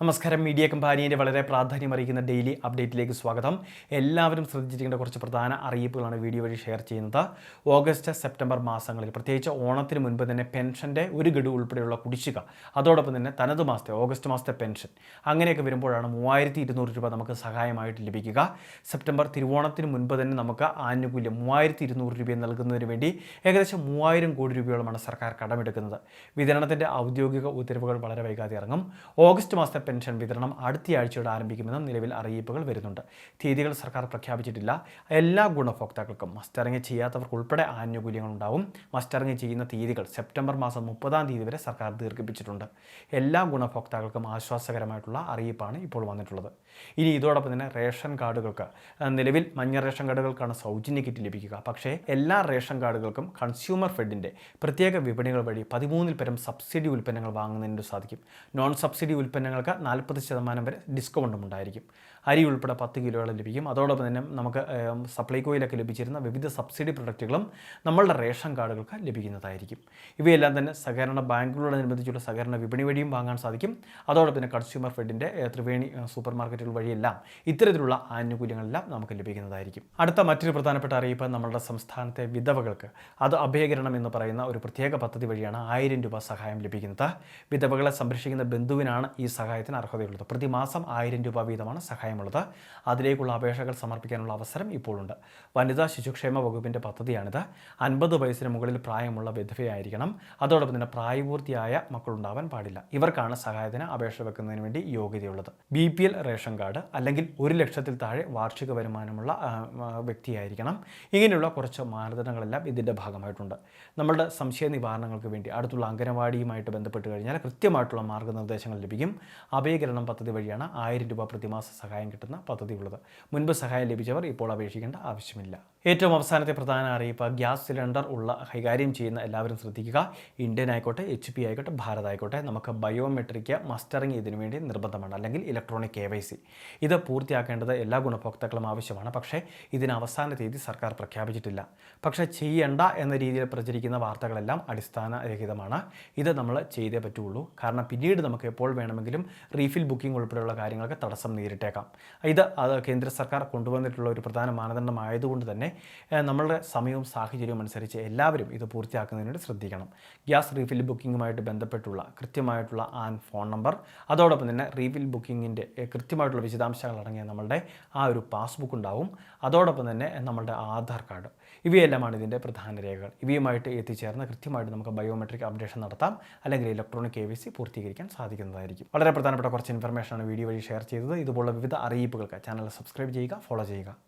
നമസ്കാരം. മീഡിയ കമ്പാനിയുടെ വളരെ പ്രാധാന്യം അറിയിക്കുന്ന ഡെയിലി അപ്ഡേറ്റിലേക്ക് സ്വാഗതം. എല്ലാവരും ശ്രദ്ധിച്ചിരിക്കേണ്ട കുറച്ച് പ്രധാന അറിയിപ്പുകളാണ് വീഡിയോ വഴി ഷെയർ ചെയ്യുന്നത്. ഓഗസ്റ്റ് സെപ്റ്റംബർ മാസങ്ങളിൽ പ്രത്യേകിച്ച് ഓണത്തിന് മുൻപ് തന്നെ പെൻഷന്റെ ഒരു ഗഡു ഉൾപ്പെടെയുള്ള കുടിശ്ശിക അതോടൊപ്പം തന്നെ തനത് മാസത്തെ ഓഗസ്റ്റ് മാസത്തെ പെൻഷൻ അങ്ങനെയൊക്കെ വരുമ്പോഴാണ് മൂവായിരത്തി ഇരുന്നൂറ് രൂപ നമുക്ക് സഹായമായിട്ട് ലഭിക്കുക. സെപ്റ്റംബർ തിരുവോണത്തിന് മുൻപ് തന്നെ നമുക്ക് ആനുകൂല്യം മൂവായിരത്തി ഇരുന്നൂറ് രൂപ നൽകുന്നതിന് വേണ്ടി ഏകദേശം മൂവായിരം കോടി രൂപയോളമാണ് സർക്കാർ കടമെടുക്കുന്നത്. വിതരണത്തിന്റെ ഔദ്യോഗിക ഉത്തരവുകൾ വളരെ വൈകാതെ ഇറങ്ങും. ഓഗസ്റ്റ് മാസത്തെ പെൻഷൻ വിതരണം അടുത്ത ആഴ്ചയോടെ ആരംഭിക്കുമെന്നും നിലവിൽ അറിയിപ്പുകൾ വരുന്നുണ്ട്. തീയതികൾ സർക്കാർ പ്രഖ്യാപിച്ചിട്ടില്ല. എല്ലാ ഗുണഭോക്താക്കൾക്കും മസ്റ്ററിങ് ചെയ്യാത്തവർക്ക് ഉൾപ്പെടെ ആനുകൂല്യങ്ങൾ ഉണ്ടാവും മസ്റ്ററിങ് ചെയ്യുന്ന തീയതികൾ സെപ്റ്റംബർ മാസം മുപ്പതാം തീയതി വരെ സർക്കാർ ദീർഘിപ്പിച്ചിട്ടുണ്ട്. എല്ലാ ഗുണഭോക്താക്കൾക്കും ആശ്വാസകരമായിട്ടുള്ള അറിയിപ്പാണ് ഇപ്പോൾ വന്നിട്ടുള്ളത്. ഇനി ഇതോടൊപ്പം തന്നെ റേഷൻ കാർഡുകൾക്ക് നിലവിൽ മഞ്ഞ റേഷൻ കാർഡുകൾക്കാണ് സൗജന്യ കിറ്റ് ലഭിക്കുക. പക്ഷേ എല്ലാ റേഷൻ കാർഡുകൾക്കും കൺസ്യൂമർ ഫെഡിന്റെ പ്രത്യേക വിപണികൾ വഴി പതിമൂന്നിൽ പരം സബ്സിഡി ഉൽപ്പന്നങ്ങൾ വാങ്ങുന്നതിന് സാധിക്കും. നോൺ സബ്സിഡി ഉൽപ്പന്നങ്ങൾക്ക് നാൽപ്പത് ശതമാനം വരെ ഡിസ്കൗണ്ടും ഉണ്ടായിരിക്കും. അരി ഉൾപ്പെടെ പത്ത് കിലോയോളം ലഭിക്കും. അതോടൊപ്പം തന്നെ നമുക്ക് സപ്ലൈകോയിലൊക്കെ ലഭിച്ചിരുന്ന വിവിധ സബ്സിഡി പ്രൊഡക്റ്റുകളും നമ്മളുടെ റേഷൻ കാർഡുകൾക്ക് ലഭിക്കുന്നതായിരിക്കും. ഇവയെല്ലാം തന്നെ സഹകരണ ബാങ്കുകളോടനുബന്ധിച്ചുള്ള സഹകരണ വിപണി വഴിയും വാങ്ങാൻ സാധിക്കും. അതോടൊപ്പം തന്നെ കൺസ്യൂമർ ഫെഡിന്റെ ത്രിവേണി സൂപ്പർ മാർക്കറ്റുകൾ വഴിയെല്ലാം ഇത്തരത്തിലുള്ള ആനുകൂല്യങ്ങളെല്ലാം നമുക്ക് ലഭിക്കുന്നതായിരിക്കും. അടുത്ത മറ്റൊരു പ്രധാനപ്പെട്ട അറിയിപ്പ് നമ്മുടെ സംസ്ഥാനത്തെ വിധവകൾക്ക്. അത് അഭയകരണം എന്ന് പറയുന്ന ഒരു പ്രത്യേക പദ്ധതി വഴിയാണ് ആയിരം രൂപ സഹായം ലഭിക്കുന്നത്. വിധവകളെ സംരക്ഷിക്കുന്ന ബന്ധുവിനാണ് ഈ സഹായത്തിന് അർഹതയുള്ളത്. പ്രതിമാസം ആയിരം രൂപ വീതമാണ് സഹായമുള്ളത് അതിലേക്കുള്ള അപേക്ഷകൾ സമർപ്പിക്കാനുള്ള അവസരം ഇപ്പോഴുണ്ട്. വനിതാ ശിശുക്ഷേമ വകുപ്പിന്റെ പദ്ധതിയാണിത്. അൻപത് വയസ്സിന് മുകളിൽ പ്രായമുള്ള വിധവയായിരിക്കണം. അതോടൊപ്പം തന്നെ പ്രായപൂർത്തിയായ മക്കളുണ്ടാവാൻ പാടില്ല. ഇവർക്കാണ് സഹായത്തിന് അപേക്ഷ വെക്കുന്നതിന് വേണ്ടി യോഗ്യതയുള്ളത്. B P L ration card അല്ലെങ്കിൽ ഒരു ലക്ഷത്തിൽ താഴെ വാർഷിക വരുമാനമുള്ള വ്യക്തിയായിരിക്കണം. ഇങ്ങനെയുള്ള കുറച്ച് മാനദണ്ഡങ്ങളെല്ലാം ഇതിന്റെ ഭാഗമായിട്ടുണ്ട്. നമ്മളുടെ സംശയ നിവാരണങ്ങൾക്ക് വേണ്ടി അടുത്തുള്ള അംഗനവാടിയുമായിട്ട് ബന്ധപ്പെട്ട് കഴിഞ്ഞാൽ കൃത്യമായിട്ടുള്ള മാർഗനിർദ്ദേശങ്ങൾ ലഭിക്കും. അഭയകരണം പദ്ധതി വഴിയാണ് ആയിരം രൂപ പ്രതിമാസ സഹായം കിട്ടുന്ന പദ്ധതിയുള്ളത്. മുൻപ് സഹായം ലഭിച്ചവർ ഇപ്പോൾ അപേക്ഷിക്കേണ്ട ആവശ്യമില്ല. ഏറ്റവും അവസാനത്തെ പ്രധാന അറിയിപ്പ് ഗ്യാസ് സിലിണ്ടർ ഉള്ള കൈകാര്യം ചെയ്യുന്ന എല്ലാവരും ശ്രദ്ധിക്കുക. ഇന്ത്യൻ ആയിക്കോട്ടെ എച്ച് പി ആയിക്കോട്ടെ ഭാരത് ആയിക്കോട്ടെ നമുക്ക് ബയോമെട്രിക് മസ്റ്ററിങ് ഇതിനു വേണ്ടി നിർബന്ധമാണ്. അല്ലെങ്കിൽ ഇലക്ട്രോണിക് കെ വൈ സി ഇത് പൂർത്തിയാക്കേണ്ടത് എല്ലാ ഗുണഭോക്താക്കളും ആവശ്യമാണ്. പക്ഷേ ഇതിന് അവസാന തീയതി സർക്കാർ പ്രഖ്യാപിച്ചിട്ടില്ല. പക്ഷേ ചെയ്യേണ്ട എന്ന രീതിയിൽ പ്രചരിക്കുന്ന വാർത്തകളെല്ലാം അടിസ്ഥാനരഹിതമാണ്. ഇത് നമ്മൾ ചെയ്തേ പറ്റുള്ളൂ. കാരണം പിന്നീട് നമുക്ക് എപ്പോൾ വേണമെങ്കിലും റീഫിൽ ബുക്കിംഗ് ഉൾപ്പെടെയുള്ള കാര്യങ്ങൾക്ക് തടസ്സം നേരിട്ടേക്കാം. ഇത് കേന്ദ്ര സർക്കാർ കൊണ്ടുവന്നിട്ടുള്ള ഒരു പ്രധാന മാനദണ്ഡമായതുകൊണ്ട് തന്നെ നമ്മളുടെ സമയവും സാഹചര്യവും അനുസരിച്ച് എല്ലാവരും ഇത് പൂർത്തിയാക്കുന്നതിന് ശ്രദ്ധിക്കണം. ഗ്യാസ് റീഫിൽ ബുക്കിങ്ങുമായിട്ട് ബന്ധപ്പെട്ടുള്ള കൃത്യമായിട്ടുള്ള ആൻ ഫോൺ നമ്പർ അതോടൊപ്പം തന്നെ റീഫിൽ ബുക്കിങ്ങിന്റെ കൃത്യമായിട്ടുള്ള വിശദാംശങ്ങൾ അടങ്ങിയ നമ്മളുടെ ആ ഒരു പാസ്ബുക്ക് ഉണ്ടാവും. അതോടൊപ്പം തന്നെ നമ്മളുടെ ആധാർ കാർഡ്. ഇവയെല്ലാമാണ് ഇതിന്റെ പ്രധാന രേഖകൾ. ഇവയുമായിട്ട് എത്തിച്ചേർന്ന് കൃത്യമായിട്ട് നമുക്ക് ബയോമെട്രിക് അപ്ഡേഷൻ നടത്താം. അല്ലെങ്കിൽ ഇലക്ട്രോണിക് കെ വി സി പൂർത്തീകരിക്കാൻ സാധിക്കുന്നതായിരിക്കും. വളരെ പ്രധാനപ്പെട്ട കുറച്ച് ഇൻഫർമേഷനാണ് വീഡിയോ വഴി ഷെയർ ചെയ്തത്. ഇതുപോലുള്ള വിവിധ അറിയിപ്പുകൾക്ക് ചാനൽ സബ്സ്ക്രൈബ് ചെയ്യുക ഫോളോ ചെയ്യുക.